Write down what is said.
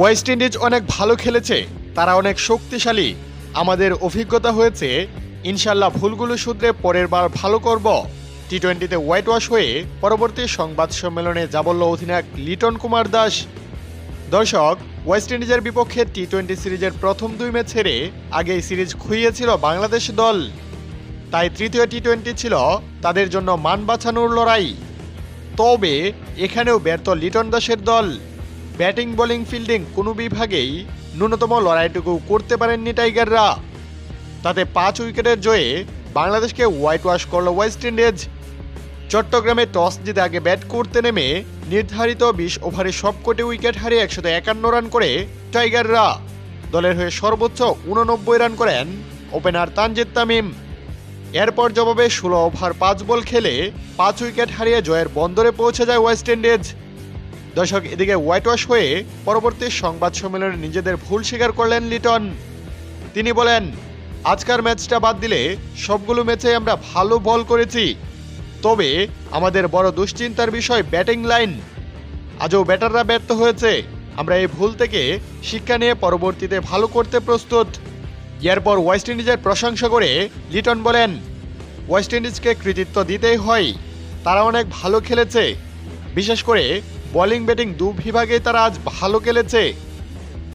West Indies অনেক ভালো খেলেছে, তারা অনেক শক্তিশালী। আমাদের অভিজ্ঞতা হয়েছে ইনশাল্লাহ ভুলগুলো শুধরে পরের বার ভালো করব। টি টোয়েন্টিতে হোয়াইট ওয়াশ হয়ে পরবর্তী সংবাদ সম্মেলনে যা বলল অধিনায়ক লিটন কুমার দাস। দর্শক ওয়েস্ট ইন্ডিজের বিপক্ষে টি টোয়েন্টি সিরিজের প্রথম দুই ম্যাচ হেরে আগেই সিরিজ খুইয়েছিল বাংলাদেশ দল। তাই তৃতীয় টি টোয়েন্টি ছিল তাদের জন্য মান বাঁচানোর লড়াই। তবে এখানেও ব্যর্থ লিটন দাসের দল। ব্যাটিং, বোলিং, ফিল্ডিং কোনো বিভাগেই ন্যূনতম লড়াইটুকু করতে পারেননি টাইগাররা। তাতে পাঁচ উইকেটের জয়ে বাংলাদেশকে হোয়াইট ওয়াশ করল ওয়েস্ট ইন্ডিজ। চট্টগ্রামে টস জিতে আগে ব্যাট করতে নেমে নির্ধারিত বিশ ওভারে সবকটি উইকেট হারিয়ে একশত একান্ন রান করে টাইগাররা। দলের হয়ে সর্বোচ্চ উননব্বই রান করেন ওপেনার তানজিদ তামিম। এরপর জবাবে ষোলো ওভার, পাঁচ বল খেলে পাঁচ উইকেট হারিয়ে জয়ের বন্দরে পৌঁছে যায় ওয়েস্ট ইন্ডিজ। দর্শক, এদিকে হোয়াইট ওয়াশ হয়ে পরবর্তী সংবাদ সম্মেলনে নিজেদের ভুল স্বীকার করলেন লিটন। তিনি বলেন, আজকের ম্যাচটা বাদ দিলে সবগুলো ম্যাচে আমরা ভালো বল করেছি। তবে আমাদের বড় দুশ্চিন্তার বিষয় ব্যাটিং লাইন। আজও ব্যাটাররা ব্যর্থ হয়েছে। আমরা এই ভুল থেকে শিক্ষা নিয়ে পরবর্তীতে ভালো করতে প্রস্তুত। এরপর ওয়েস্ট ইন্ডিজের প্রশংসা করে লিটন বলেন ওয়েস্ট ইন্ডিজকে কৃতিত্ব দিতেই হয়। তারা অনেক ভালো খেলেছে। বিশেষ করে বোলিং ব্যাটিং দু বিভাগেই তারা আজ ভালো খেলেছে।